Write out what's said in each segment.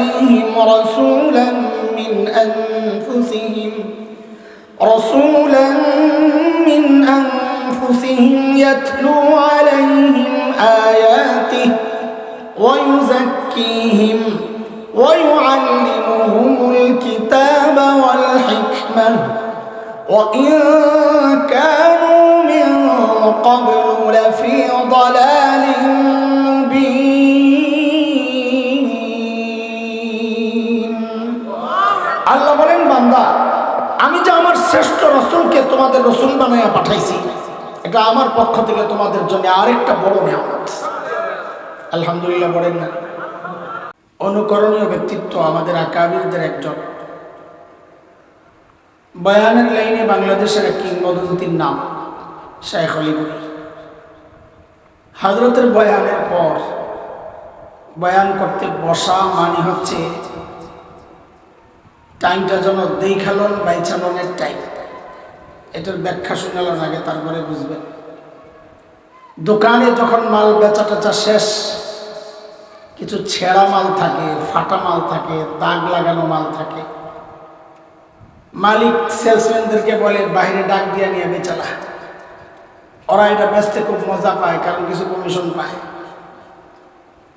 عليهم رسولا من أنفسهم رسولا من أنفسهم يتلو عليهم آياته ويزكيهم ويعلمهم الكتاب والحكمة. وإن كانوا من قبل لفي ضلال আল্লাহ বলেন, বান্দা, আমি যে আমার শ্রেষ্ঠ রসুলকে তোমাদের রসুল বানাইয়া পাঠাইছি, এটা আমার পক্ষ থেকে তোমাদের জন্য আরেকটা বড় নিয়ামত। আলহামদুলিল্লাহ বলেন না। অনুকরণীয় ব্যক্তিত্ব আমাদের আকাবিরদের একজন। বয়ানের লাইনে বাংলাদেশের এক কিংবদন্তির নাম, শেখ অলিগুরি হজরতের বয়ানের পর, বয়ান করতে বসা মানে হচ্ছে টাইমটা যেন দেখালন বাইচালনের টাইম। এটার ব্যাখ্যা শুনালন আগে, তারপরে বুঝবেন দোকানে যখন মাল বেচা টেচা শেষ, কিছু ছেঁড়া মাল থাকে, ফাটা মাল থাকে, দাগ লাগানো মাল থাকে। মালিক সেলসম্যানদেরকে বলে বাইরে ডাক দিয়ে নিয়ে বেচালা। ওরা এটা বেচতে খুব মজা পায়, কারণ কিছু কমিশন পায়।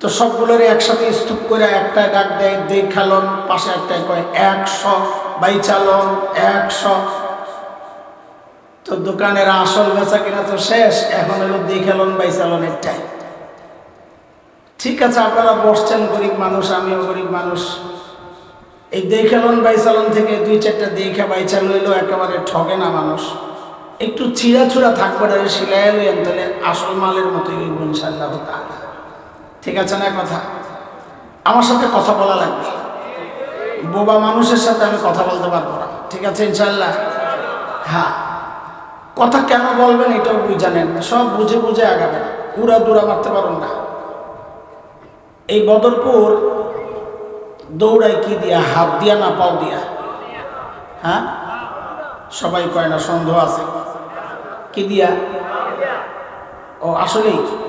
তো সবগুলোর একসাথে স্তূপ করে একটা ডাক দেয় দেখালন পাশে একটাই কয়, একশো বাইচালন একশো। তো দোকানের আসল বেচা কিনা তো শেষ, এখন হলো দেখালন বাইচালনের টাইম ঠিক আছে, আপনারা বসছেন, গরিব মানুষ, আমিও গরিব মানুষ। এই দেখালন বাইচালন থেকে দুই চারটা দেখা বাইচা লইলো একেবারে ঠগে না মানুষ। একটু ছিঁড়া ছুড়া থাকবে সিলাই লইয়েন, তাহলে আসল মালের মতোই ইনশাল্লাহ তাআলা। ঠিক আছে না কথা? আমার সাথে কথা বলা লাগবে। বোবা মানুষের সাথে আমি কথা বলতে পারব না। ঠিক আছে ইনশাল্লাহ হ্যাঁ। কথা কেন বলবেন এটাও জানেন সব বুঝে বুঝে আগাবেন। উড়া দুরা মারতে পারুন না। এই বদরপুর দৌড়ায় কি দিয়া? হাত দিয়া না পাও দিয়া? হ্যাঁ? সবাই কয় না, সন্দেহ আছে। কি দিয়া? ও, আসলেই?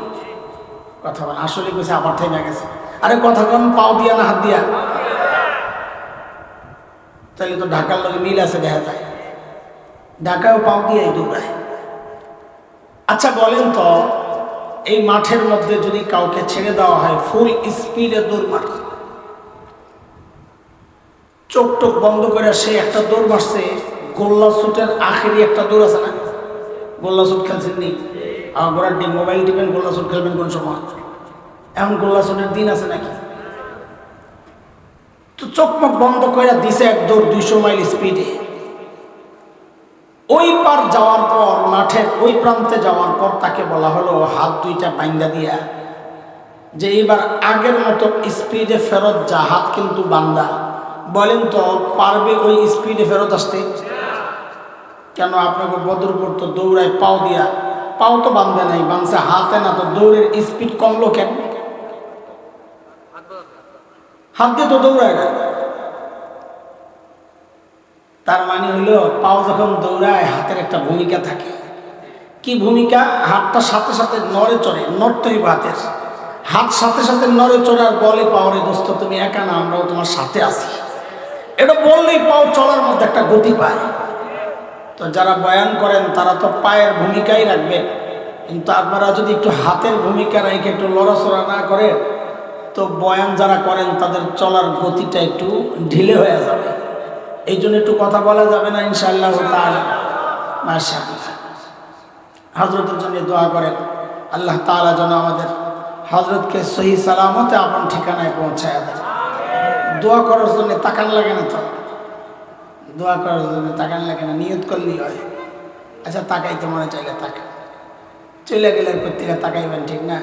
কথা বলে। আসলে কইছে, আবার থেমে গেছে। আরে কথা কন, পাও দিয়া না হাত দিয়া। তাহলে তো ঢাকার লোকে মিল আছে দেখা যায়। ঢাকাও পাও দিয়াই দৌড়ায় আচ্ছা বলেন তো, এই মাঠের মধ্যে যদি কাউকে ছেড়ে দেওয়া হয় ফুল স্পিডে দৌড় মার। চোখ টোক বন্ধ করে সে একটা দৌড় মারছে, গোল্লা সুটের আখেরি একটা দৌড় আছে না? গোল্লা সুট খেলছেন নি? আমার ডিম মোবাইল টিপেন, গোল্লা সুট খেলবেন কোন সময়? এমন গোল্লা সুটের দিন আছে নাকি? তো চোখ মুখ বন্ধ করে দিছে এক দৌড় দুইশো মাইল স্পিডে ওই পার যাওয়ার পর মাঠের ওই প্রান্তে যাওয়ার পর তাকে বলা হলো, হাত দুইটা বাইন্দা দিয়া। যে এবার আগের মতো স্পিডে ফেরত যা, হাত কিন্তু বান্দা। বলেন তো, পারবে ওই স্পিডে ফেরত আসতে? কেন আপনাকে বদরপুর তো দৌড়ায় পাও দিয়া পাও তো বান্ধে নাই বাঁধছে হাতে না তো দৌড়ের স্পিড কমলো কেন? হাত দিয়ে তো দৌড়ায় না। তার মানে হলো, পাও যখন দৌড়ায়, হাতের একটা ভূমিকা থাকে। কি ভূমিকা? হাতটা সাথে সাথে নড়ে চড়ে নড়তেই হাতের। হাত সাথে সাথে নড়ে চড়ে আর বলে পাওয়ারে দোস্ত, তুমি একা না, আমরাও তোমার সাথে আছি। এটা বললেই পাও চলার মধ্যে একটা গতি পায়। তো যারা বয়ান করেন, তারা তো পায়ের ভূমিকাই রাখবেন কিন্তু আপনারা যদি একটু হাতের ভূমিকা রেখে একটু লড়াচড়া না করে, তো বয়ান যারা করেন, তাদের চলার গতিটা একটু ঢিলে হয়ে যাবে। এই জন্য একটু কথা বলা যাবে না, ইনশাআল্লাহ মাশা হজরতের জন্য দোয়া করেন। আল্লাহ তাআলা যেন আমাদের হজরতকে সহি সালামতে আপন ঠিকানায় পৌঁছায় দোয়া করার জন্য তাকান লাগে না তো। দোয়া করার জন্য তাকান লাগে না নিয়ত করলেই হয়। আচ্ছা তাকাইতে মনে চাইলে তাকা। চলে গেলে প্রত্যেকে তাকাইবেন, ঠিক না?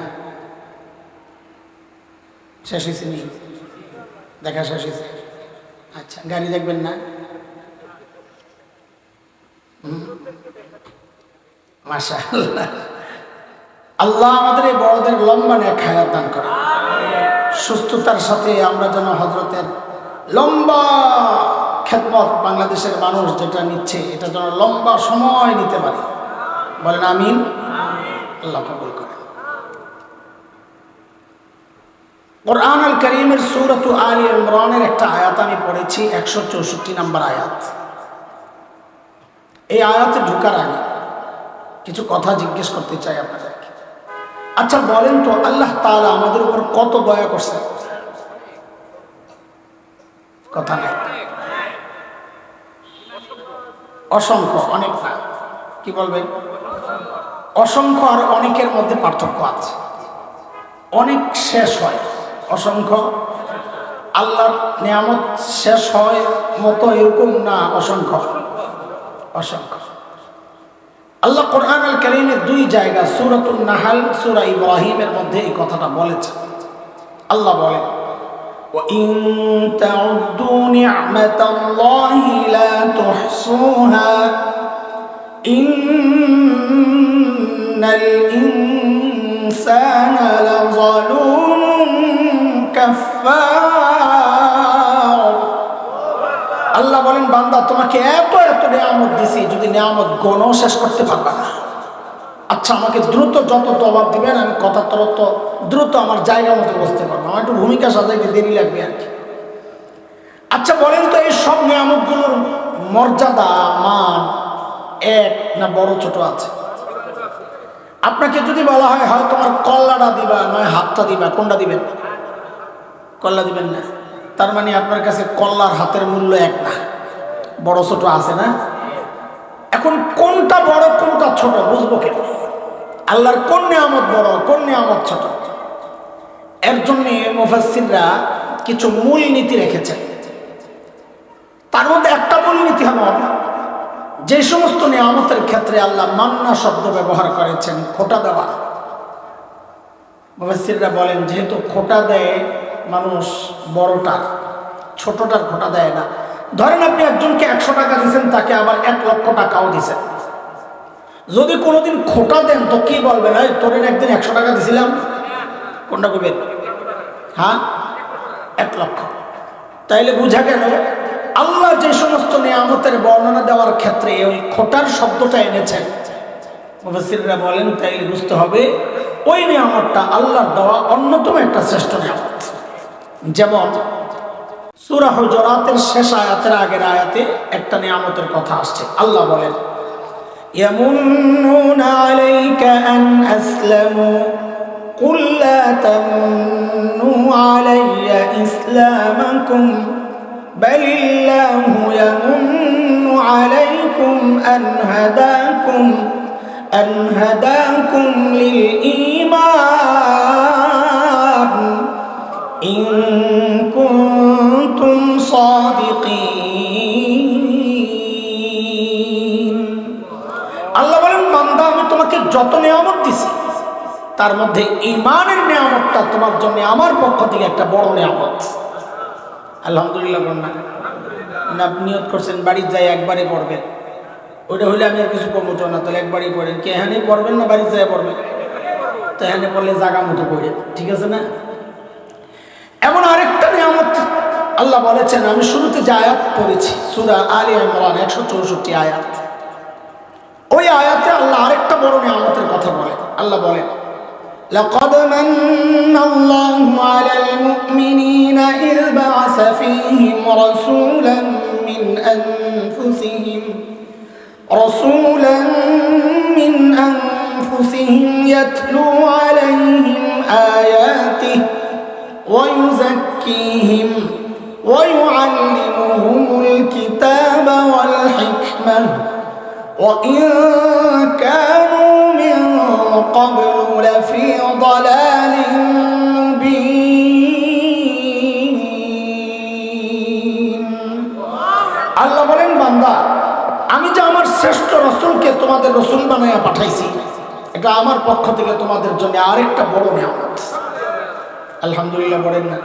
শেষ হয়েছে নি? দেখা শেষ হয়েছে আচ্ছা গাড়ি দেখবেন না? মাসা আল্লাহ আমাদের এই বড়দের লম্বা নিয়ে খায়াত দান করে সুস্থতার সাথে আমরা যেন হজরতের লম্বা খেদমত বাংলাদেশের মানুষ যেটা নিচ্ছে, এটা যেন লম্বা সময় নিতে পারে। বলেন আমিন। আল্লাহ কবুল করে কোরআন আল করিমের সুরত আলী ইমরানের একটা আয়াত আমি পড়েছি, একশো চৌষট্টি নাম্বার আয়াত। এই আয়াতে ঢুকার আগে কিছু কথা জিজ্ঞেস করতে চাই আপনাদেরকে। আচ্ছা বলেন তো, আল্লাহ তাআলা আমাদের উপর কত দয়া করছে কথা নাই। অসংখ্য, অনেক না কি বলবেন? অসংখ্য আর অনেকের মধ্যে পার্থক্য আছে। অনেক শেষ হয়, অসংখ্য। আল্লাহর নিয়ামত শেষ হয় মতো এরকম না, অসংখ্য। অসংখ্য। আল্লাহ কোরআন আল করিমের দুই জায়গা সুরাতুল নাহাল, সুরা ইব্রাহিমের মধ্যে এই কথাটা বলেছে আল্লাহ বলেন وإن تعدوا نعمة الله لا تحصوها إن الإنسان لظلوم كفار আল্লাহ বলেন বান্দা তোমাকে এত এত নিয়ামত দিছি যদি নিয়ামত গণও শেষ করতে পারবা না আচ্ছা আমাকে দ্রুত যত জবাব দিবেন, আমি কথা তরত, দ্রুত আমার জায়গা মতো বসতে পারব। আমার একটু ভূমিকা সাজাইতে দেরি লাগবে আর কি। আচ্ছা বলেন তো এই সব নিয়ামতগুলোর মর্যাদা, মান এক না বড় ছোট আছে? আপনাকে যদি বলা হয় হয় তোমার কল্লাটা দিবা, নয় হাতটা দিবা, কোনটা দিবেন? কল্লা দিবেন না। তার মানে আপনার কাছে কল্লার হাতের মূল্য এক না। বড় ছোট আছে না? এখন কোনটা বড়, কোনটা ছোট, বুঝব কেন? আল্লাহর কোন নিয়ামত বড়, কোন নিয়ামত ছোট? এর জন্য মুফাসিররা কিছু মূল নীতি রেখেছেন। তার মধ্যে একটা মূল নীতি হল, যে সমস্ত নিয়ামতের ক্ষেত্রে আল্লাহ মান্না শব্দ ব্যবহার করেছেন, খোটা দেওয়া। মুফাসিররা বলেন, যেহেতু খোটা দেয়, মানুষ বড়টার, ছোটটার খোটা দেয় না। ধরেন আপনি একজনকে একশো টাকা দিচ্ছেন তাকে আবার এক লক্ষ টাকাও দিচ্ছেন যদি কোনোদিন খোটা দেন, তো কি বলবেন? এই তোর একদিন একশো টাকা দিছিলাম। কোনটা করবেন? হ্যাঁ? এক লক্ষ। তাইলে বুঝা গেল, আল্লাহ যে সমস্ত নিয়ামতের বর্ণনা দেওয়ার ক্ষেত্রে ওই খোটার শব্দটা এনেছেন। মুফাসিররা বলেন, তাইলে বুঝতে হবে, ওই নিয়ামতটা আল্লাহর দেওয়া অন্যতম একটা শ্রেষ্ঠ নিয়ামত। যেমন, সুরা হুজরাতের শেষ আয়াতের আগের আয়াতে একটা নিয়ামতের কথা আসছে। আল্লাহ বলেন يمنون عليك أن أسلموا. قل لا تمنوا علي إسلامكم. بل الله يمن عليكم أن هداكم أن هداكم للإيمان. إن كنتم صادقين. যত নিয়ামত দিছি, তার মধ্যে ইমানের নিয়ামতটা তোমার জন্য আমার পক্ষ থেকে একটা বড় নিয়ামত। আলহামদুলিল্লাহ বলেন না নিয়ত করছেন, বাড়ির যাই একবারে পড়বেন। ওইটা হলে আমি আর কিছু করব না, তাহলে একবারই পড়েন। কে এখানে পড়বেন না বাড়ির যাই পড়বেন? তো এখানে পড়লে জাগা মতো পড়ে, ঠিক আছে না? এমন আরেকটা নিয়ামত আল্লাহ বলেছেন, আমি শুরুতে যে আয়াত পড়েছি, সুরা আলী ইমরান, একশো চৌষট্টি আয়াতে। আল্লাহ আরেকটা বড় নিয়ামতের কথা বলেন আল্লাহ বলেন لقد من الله على المؤمنين إذ بعث فيهم رسولا من أنفسهم رسولا من أنفسهم يتلو عليهم آياته ويزكيهم ويعلمهم الكتاب والحكمة وإن كانوا من قبل لفي ضلال مبين আল্লাহ বলেন বান্দা আমি যে আমার শ্রেষ্ঠ রসুলকে তোমাদের রসুল বানাইয়া পাঠাইছি এটা আমার পক্ষ থেকে তোমাদের জন্য আরেকটা বড় নিয়ামত আলহামদুলিল্লাহ বলেন না